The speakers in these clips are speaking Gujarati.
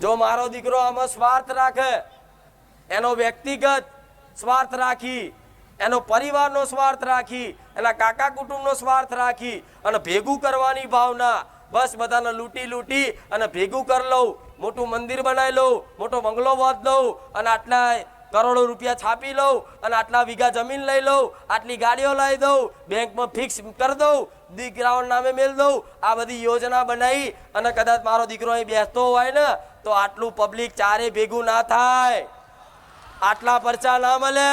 જો મારો દીકરો આમાં સ્વાર્થ રાખે, એનો વ્યક્તિગત સ્વાર્થ રાખી, એનો પરિવારનો સ્વાર્થ રાખી, એના કાકા કુટુંબનો સ્વાર્થ રાખી અને ભેગું કરવાની ભાવના, બસ બધાને લૂંટી લૂંટી અને ભેગું કરી લઉં, મોટું મંદિર બનાવી લઉં, મોટો બંગલો બાંધ દઉં અને આટલા કરોડો રૂપિયા છાપી લઉં અને આટલા વીઘા જમીન લઈ લઉં, આટલી ગાડીઓ લાવી દઉં, બેંકમાં ફિક્સ કરી દઉં, દીકરાઓના નામે મેળ દઉં, આ બધી યોજના બનાવી અને કદાચ મારો દીકરો અહીં બેસતો હોય ને તો આટલું પબ્લિક ચારે ભેગું ના થાય. આટલા પરચા ના મળે.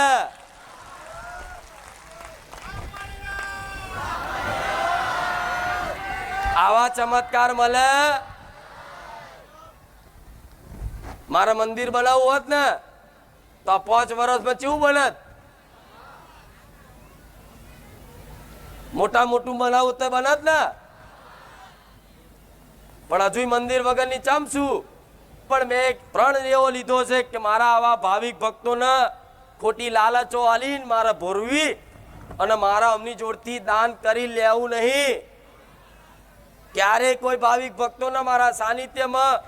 આવા ચમત્કાર મળે. મારે મંદિર બનાવવું હોત ને, તો આ પાંચ વર્ષમાં ચેવું બનત? મોટા મોટું બનાવવું તો બનત ને? પણ હજુ મંદિર વગરની ચમ છું. પણ મેં એક પ્રણ એવો લીધો છે કે મારા આવા ભાવિક ભક્તોને ખોટી લાલચો આલીને મારે ભોરવી અને મારા અમની જોડથી દાન કરી લેવું નહીં. ક્યારે કોઈ ભાવિક ભક્તોના મારા સાનિધ્યમાં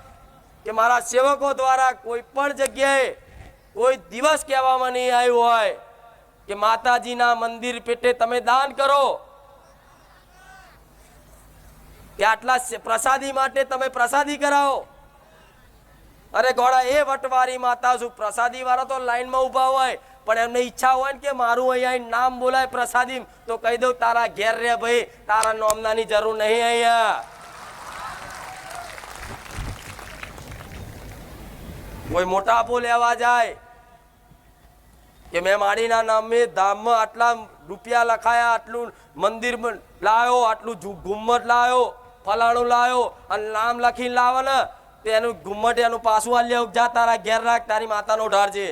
કે મારા સેવકો દ્વારા કોઈ પણ જગ્યાએ કોઈ દિવસ કહેવામાં નહીં આવ્યું હોય કે માતાજીના મંદિર પેટે તમે દાન કરો. કે આટલા પ્રસાદી માટે તમે પ્રસાદી કરાવો. અરે ગોળા, એ વટવારી માતા છું પ્રસાદી વાળા તો લાઈનમાં ઊભા હોય, પણ એમને ઈચ્છા હોય ને કે મારું અહીંયા નામ બોલાય પ્રસાદી તો કહી દઉં, તારા ઘેર રે ભાઈ, તારા નોમનાની જરૂર નહીં અહીંયા. કોઈ મોટાપો લેવા જાય કે મેં માડીના નામે ધામમાં આટલા રૂપિયા લખાયા, આટલું મંદિર લાવ્યો આટલું ઘુમ્મટ લાવ્યો ફલાણું લાવ્યો અને નામ લખીને લાવે તો એનું ઘુમ્મટ, એનું પાછું આલી લેવું. જા, તારા ઘેર રાખ, તારી માતાનો ઢાર છે.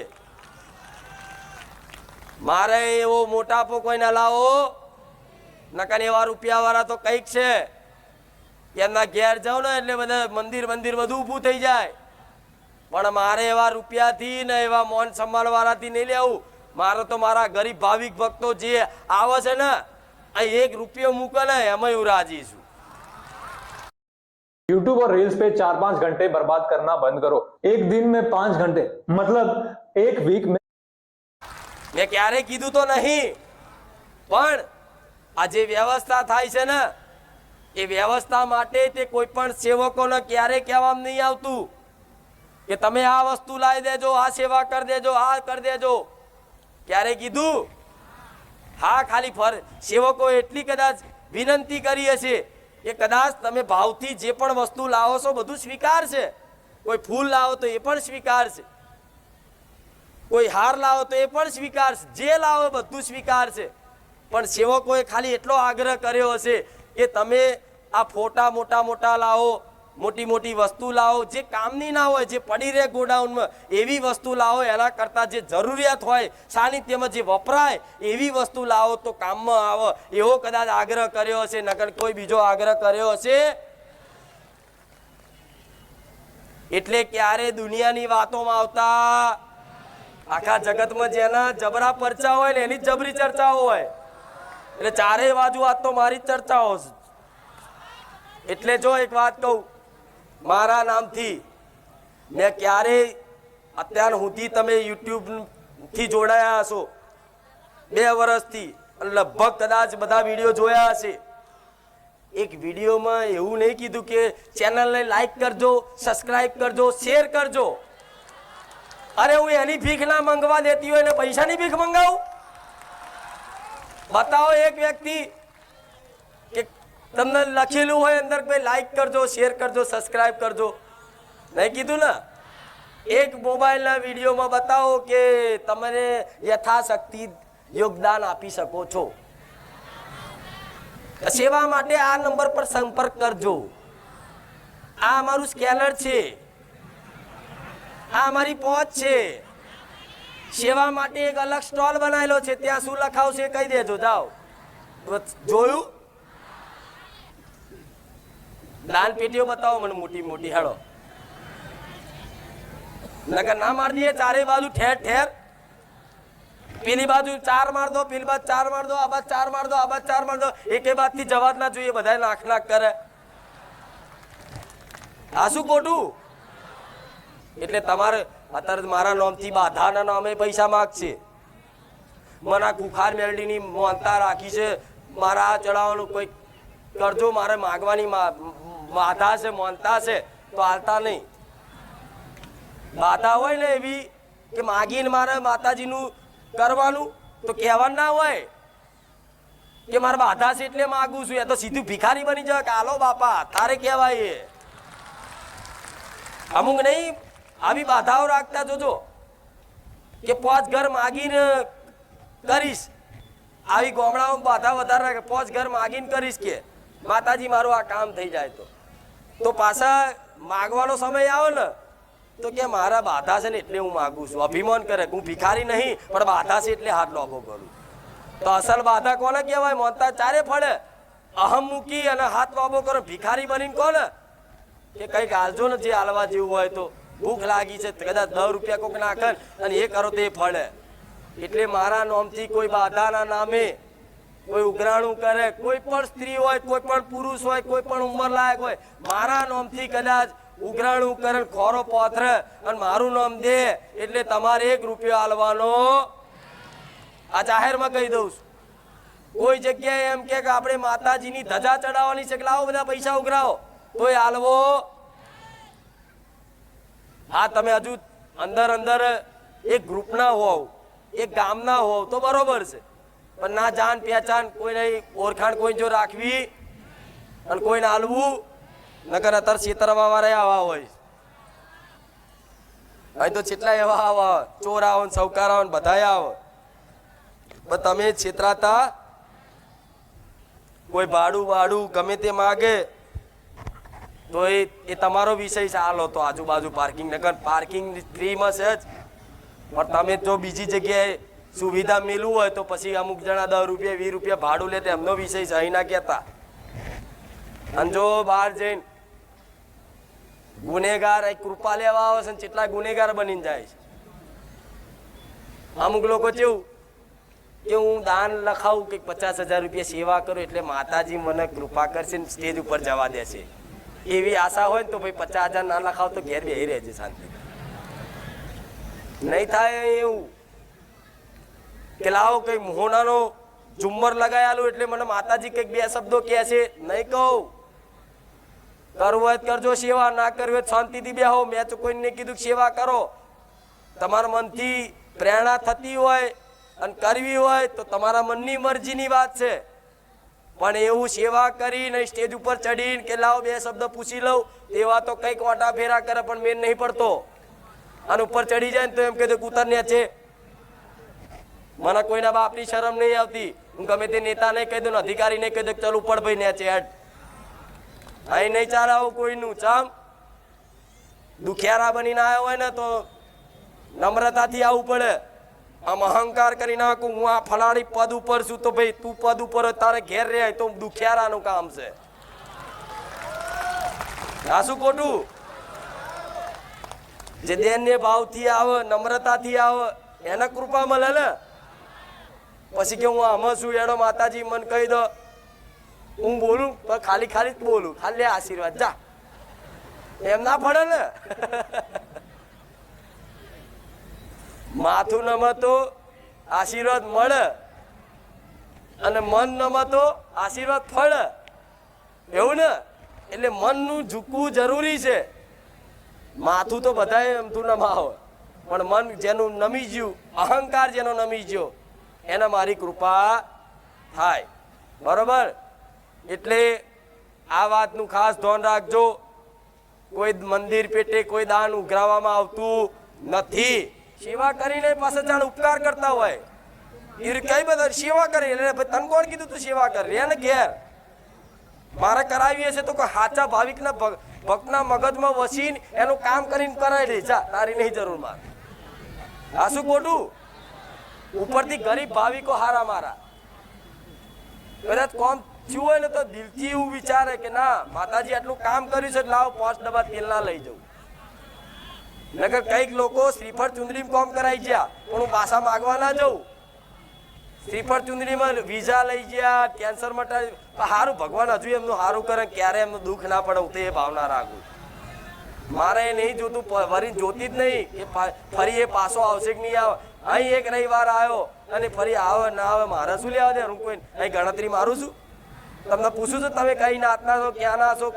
મારે એવો મોટાપો કોઈ ના લાવો. નકર એવા રૂપિયા વાળા તો કંઈક છે. એમના ઘેર જાઉં ને એટલે બધા મંદિર મંદિર બધું ઊભું થઈ જાય. પણ મારે એવા રૂપિયાથી ને એવા મોન સંભાળવાળાથી વાળાથી નહીં લેવું. મારે તો મારા ગરીબ ભાવિક ભક્તો જે આવે છે ને એક રૂપિયો મૂકે ને એમાં હું રાજી છું. यूट्यूब और रील्स पे चार पांच घंटे बर्बाद करना बंद करो एक दिन में पांच घंटे मतलब एक वीक में મેં ક્યારે કીધું તો નહીં પણ આ જે વ્યવસ્થા થાય છે ને એ વ્યવસ્થા માટે તે કોઈ પણ સેવકોને ક્યારે કહેવામાં નહીં આવતું કે તમે આ વસ્તુ લાવી દેજો આ સેવા કરી દેજો આ કરી દેજો ક્યારે કીધું હા ખાલી ફર સેવકો એટલી કદાચ વિનંતી કરી હશે કે કદાચ તમે ભાવથી જે પણ વસ્તુ લાવો છો, બધું સ્વીકાર છે. કોઈ ફૂલ લાવો તો એ પણ સ્વીકારશે કોઈ હાર લાવો તો એ પણ સ્વીકારશે જે લાવો એ બધું સ્વીકારશે પણ સેવકોએ ખાલી એટલો આગ્રહ કર્યો હશે કે તમે આ ફોટા મોટા મોટા લાવો મોટી મોટી વસ્તુ લાવો જે કામની ના હોય, જે પડી રહે ગોડાઉનમાં, એવી વસ્તુ લાવો એના કરતાં જે જરૂરિયાત હોય, સાનિધ્યમાં જે વપરાય, એવી વસ્તુ લાવો તો કામમાં આવે. એવો કદાચ આગ્રહ કર્યો હશે નગર કોઈ બીજો આગ્રહ કર્યો હશે? એટલે ક્યારે દુનિયાની વાતોમાં આવતા? આખા જગતમાં જેના જબરા પરચા હોય ને એની જબરી ચર્ચાઓ હોય. એટલે ચારેય બાજુ વાત તો મારી ચર્ચાઓ એટલે જો એક વાત કહું મારા નામથી. મેં ક્યારેય, અત્યાર સુધી તમે યુટ્યુબથી જોડાયા હશો. બે વર્ષથી લગભગ કદાચ બધા વીડિયો જોયા હશે. એક વિડીયોમાં એવું નહીં કીધું કે ચેનલને લાઈક કરજો સબસ્ક્રાઈબ કરજો શેર કરજો. અરે હું એની ભીખ ના મંગવા દેતી હોય ને પૈસાની ભીખ મંગાવું? બતાવો એક વ્યક્તિ કે તમને લખેલું હોય અંદર ભાઈ લાઈક કરજો શેર કરજો સબસ્ક્રાઈબ કરજો. નહીં કીધું ને, એક મોબાઈલના વિડીયોમાં બતાવો કે તમે યથાશક્તિ યોગદાન આપી શકો છો. સેવા માટે આ નંબર પર સંપર્ક કરજો. આ અમારું સ્કેનર છે. આ અમારી પહોંચ છે. સેવા માટે એક અલગ સ્ટોલ બનાવેલો છે. ત્યાં શું લખાવશે કહી દેજો, જાઓ. જોયું? દાન પેટીઓ બતાવો મને મોટી મોટી હેડો નગર ના માર દઈએ ચારે બાજુ ઠેર ઠેર. પેલી બાજુ ચાર માર દો, પેલી બાજુ ચાર માર દો, આ બાજુ ચાર માર દો, આ બાજુ ચાર માર દો. એકે બાજથી જવા જ ના જોઈએ બધા નાખ નાખ કરે. આ શું ખોટું? એટલે તમારે અત્યારે મારા નામથી બાધાના નામે પૈસા માગશે. મને આ કુખાર મેલડીની મોનતા રાખી છે. મારા ચડાવવાનું કોઈ કરજો, મારે માગવાની મા- છે, મોનતા છે, તો હાલતા નહીં. બાધા હોય ને એવી કે માગીને મારે માતાજીનું કરવાનું, તો કહેવાનું ના હોય કે મારે બાધા છે એટલે માગું છું. એ તો સીધું ભિખારી બની જાય કે, હાલો બાપા, તારે કહેવાય એ. અમુક નહીં, આવી બાધાઓ રાખતા જોજો કે પાંચ ઘર માગીને કરીશ. આવી ગોમડાઓમાં બાધા વધારે રાખે, પાંચ ઘર માગીને કરીશ કે, માતાજી, મારું આ કામ થઈ જાય તો. તો પાછા માગવાનો સમય આવે ને, તો કે મારા બાધા છે ને એટલે હું માગું છું. અભિમાન કરે, હું ભિખારી નહીં, પણ બાધા છે એટલે હાથ લોભો કરું. તો અસલ બાધા કોને કહેવાય? મોનતા ચારે ફળે. અહમ મૂકી અને હાથ વાબો કરો. ભિખારી બનીને કોને? કે કંઈક હાલજો ને જે હાલવા જેવું હોય તો. ભૂખ લાગી છે, કદાચ દસ રૂપિયા કોઈક નાખે અને એ કરો તો એ ફળે. એટલે મારા નામથી કોઈ બાધાના નામે કોઈ ઉઘરાણું કરે, કોઈ પણ સ્ત્રી હોય, કોઈ પણ પુરુષ હોય, કોઈ પણ ઉંમર લાયક હોય, મારા નામથી કદાચ ઉઘરાણું કરે, ખોરો પોથરે અને મારું નામ દે એટલે તમારે એક રૂપિયો હાલવાનો આ જાહેરમાં કહી દઉં છું. કોઈ જગ્યાએ એમ કે આપણે માતાજીની ધજા ચડાવવાની છે કે લાવો બધા પૈસા ઉઘરાવો, તોય હાલવો હા, તમે હજુ અંદર અંદર એક ગ્રુપના હોવ, એક ગામના હોવ તો બરોબર છે. પણ ના જાન પહેચાન કોઈને ઓળખાણ કોઈ જો રાખવી અને કોઈને હાલવું, નકર અત્યારે છેતરવા વાળા આવા હોય. અહીં તો કેટલા એવા આવા ચોર આવો ને સૌકાર આવો ને બધા આવો. પણ તમે છેતરાતા, કોઈ ભાડું વાડું ગમે તે માગે, તો એ એ તમારો વિષય હાલો તો આજુબાજુ પાર્કિંગ નગર પાર્કિંગ ફ્રીમાં છે જ. પણ તમે જો બીજી જગ્યાએ સુવિધા મેળવું હોય તો પછી અમુક જણા દસ રૂપિયા, વીસ રૂપિયા ભાડું લે એમનો વિષય અહીં ના કહેતા. અને જો બહાર જઈને ગુનેગાર કૃપા લેવા આવે છે કેટલા ગુનેગાર બનીને જાય છે. અમુક લોકો કેવું કે હું દાન લખાવું કે પચાસ હજાર રૂપિયા સેવા કરું એટલે માતાજી મને કૃપા કરશે ને સ્ટેજ ઉપર જવા દેશે એવી આશા હોય ને તો ભાઈ પચાસ હજાર ના લખાવ તો ઘેર બેહી રહેજે શાંતિ નહીં થાય એવું. કે લાવો કંઈક મોહનાનો ઝુમ્મર લગાયાલું એટલે મને માતાજી કંઈક બે શબ્દો કહે છે. નહીં કહું. કરવું હોય કરજો સેવા, ના કરવી હોય શાંતિથી બેહો. મેં તો કોઈને કીધું સેવા કરો. તમારા મનથી પ્રેરણા થતી હોય અને કરવી હોય તો તમારા મનની મરજીની વાત છે. પણ એવું સેવા કરીને સ્ટેજ ઉપર ચડીને કે લાવો બે શબ્દ પૂછી લઉં એવા તો કંઈક વાટા ફેરા કરે પણ મેન નહીં પડતો. અને ઉપર ચડી જાય ને તો એમ કીધું ઉતરને છે. મને કોઈના બાપની શરમ નહીં આવતી. હું ગમે તે નેતા નહીં કહી દઉં અધિકારી નહીં કહી દઉં ચાલ ઉપર ભાઈ ને છે અહીં નહીં ચાલે આવું કોઈનું ચામ દુખિયારા બનીને આવ્યો હોય ને તો નમ્રતાથી આવવું પડે. આમ અહંકાર કરી નાખું. હું આ ફલાણી પદ ઉપર છું તો ભાઈ તું પદ ઉપર તારે ઘેર રહે તો દુખિયારાનું કામ છે. આ શું ખોટું? જે દેનને ભાવથી આવે, નમ્રતાથી આવે, એને કૃપા મળે ને? પછી કે હું આમાં છું, એડો માતાજી, મને કહી દો. હું બોલું પણ ખાલી ખાલી જ બોલું. ખાલી આશીર્વાદ, જા. એમ ના પડે ને. માથું નમતો, આશીર્વાદ મળે. અને મન નમતો, આશીર્વાદ ફળે. એવું ને? એટલે મનનું ઝૂકવું જરૂરી છે. માથું તો બધાએ એમ તું નમાવો. પણ મન જેનું નમી ગયું અહંકાર જેનો નમી ગયો એને મારી કૃપા થાય. બરોબર? એટલે આ વાતનું ખાસ ધ્યાન રાખજો. કોઈ મંદિર પેટે કોઈ દાન ઉઘરાવવામાં આવતું નથી. સેવા કરીને પાસે જાણ ઉપકાર કરતા હોય. એ કઈ બધા સેવા કરી? એટલે તને કોણ કીધું તું સેવા કરી? એને ઘેર. મારે કરાવી છે તો કોઈ સાચા ભાવિકના ભક્તના મગજમાં વસીને એનું કામ કરીને કરાવી દે. જા, તારી નહીં જરૂર મારે. આ શું ખોટું? ઉપરથી ગરીબ ભાવિકો હારા મારા. કદાચ કોમ થયું હોય ને તો દિલથી એવું વિચારે કે ના, માતાજી આટલું કામ કર્યું છે લાવ પાંચ ડબ્બા તેલના લઈ જવું નગર કંઈક લોકો શ્રીફળ ચુંદડીમાં કોમ કરાઈ ગયા, પણ હું પાછા માગવા ના જઉં. શ્રીફળ ચુંદડીમાં વિઝા લઈ ગયા કેન્સર માટે સારું ભગવાન હજુ એમનું સારું કરે ક્યારે એમનું દુઃખ ના પડે હું એ ભાવના રાખું. મારે એ નહીં જોતું ફરી જોતી જ નહીં કે ફરી એ પાછો આવશે કે નહીં આવે અહીં એક રવિવાર આવ્યો અને ફરી આવે, ના આવે, મારે શું લેવા દે? હું કોઈ અહીં ગણતરી મારું છું તમને પૂછું છું, તમે કઈ નાતના છો ક્યાં ના છો